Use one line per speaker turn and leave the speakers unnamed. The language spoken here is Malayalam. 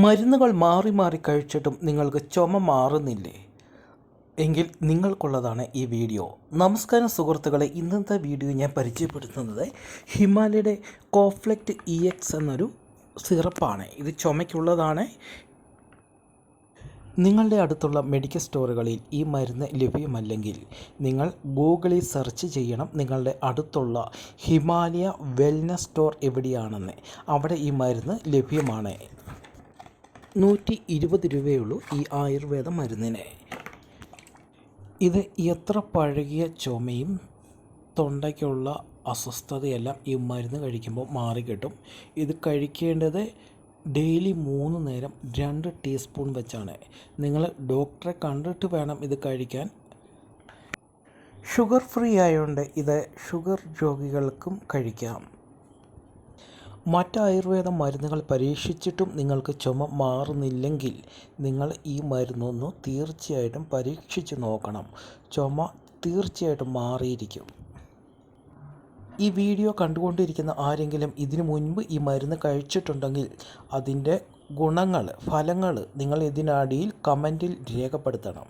മരുന്നുകൾ മാറി മാറി കഴിച്ചിട്ടും നിങ്ങൾക്ക് ചുമ മാറുന്നില്ലേ? എങ്കിൽ നിങ്ങൾക്കുള്ളതാണ് ഈ വീഡിയോ. നമസ്കാരം സുഹൃത്തുക്കളെ ഇന്നത്തെ വീഡിയോ ഞാൻ പരിചയപ്പെടുത്തുന്നത് ഹിമാലയുടെ കോഫ്ലെക്റ്റ് ഇ എക്സ് എന്നൊരു സിറപ്പാണ്. ഇത് ചുമയ്ക്കുള്ളതാണ്. നിങ്ങളുടെ അടുത്തുള്ള മെഡിക്കൽ സ്റ്റോറുകളിൽ ഈ മരുന്ന് ലഭ്യമല്ലെങ്കിൽ നിങ്ങൾ ഗൂഗിളിൽ സെർച്ച് ചെയ്യണം. നിങ്ങളുടെ അടുത്തുള്ള ഹിമാലയ വെൽനസ് സ്റ്റോർ എവിടെയാണെന്ന്. അവിടെ ഈ മരുന്ന് ലഭ്യമാണ്. നൂറ്റി ഇരുപത് രൂപയുള്ളൂ ഈ ആയുർവേദ മരുന്നിന്. ഇത് എത്ര പഴകിയ ചുമയും തൊണ്ടയ്ക്കുള്ള അസ്വസ്ഥതയെല്ലാം ഈ മരുന്ന് കഴിക്കുമ്പോൾ മാറിക്കിട്ടും ഇത് കഴിക്കേണ്ടത് ഡെയിലി മൂന്ന് നേരം രണ്ട് ടീസ്പൂൺ വെച്ചാണ്. നിങ്ങൾ ഡോക്ടറെ കണ്ടിട്ട് വേണം ഇത് കഴിക്കാൻ. ഷുഗർ ഫ്രീ ആയതുകൊണ്ട് ഇത് ഷുഗർ രോഗികൾക്കും കഴിക്കാം. മറ്റ് ആയുർവേദ മരുന്നുകൾ പരീക്ഷിച്ചിട്ടും നിങ്ങൾക്ക് ചുമ മാറുന്നില്ലെങ്കിൽ നിങ്ങൾ ഈ മരുന്നൊന്ന് തീർച്ചയായിട്ടും പരീക്ഷിച്ച് നോക്കണം. ചുമ തീർച്ചയായിട്ടും മാറിയിരിക്കും. ഈ വീഡിയോ കണ്ടുകൊണ്ടിരിക്കുന്ന ആരെങ്കിലും ഇതിനു മുൻപ് ഈ മരുന്ന് കഴിച്ചിട്ടുണ്ടെങ്കിൽ അതിന്റെ ഗുണങ്ങൾ ഫലങ്ങൾ നിങ്ങൾ ഇതിനടിയിൽ കമന്റിൽ രേഖപ്പെടുത്തണം.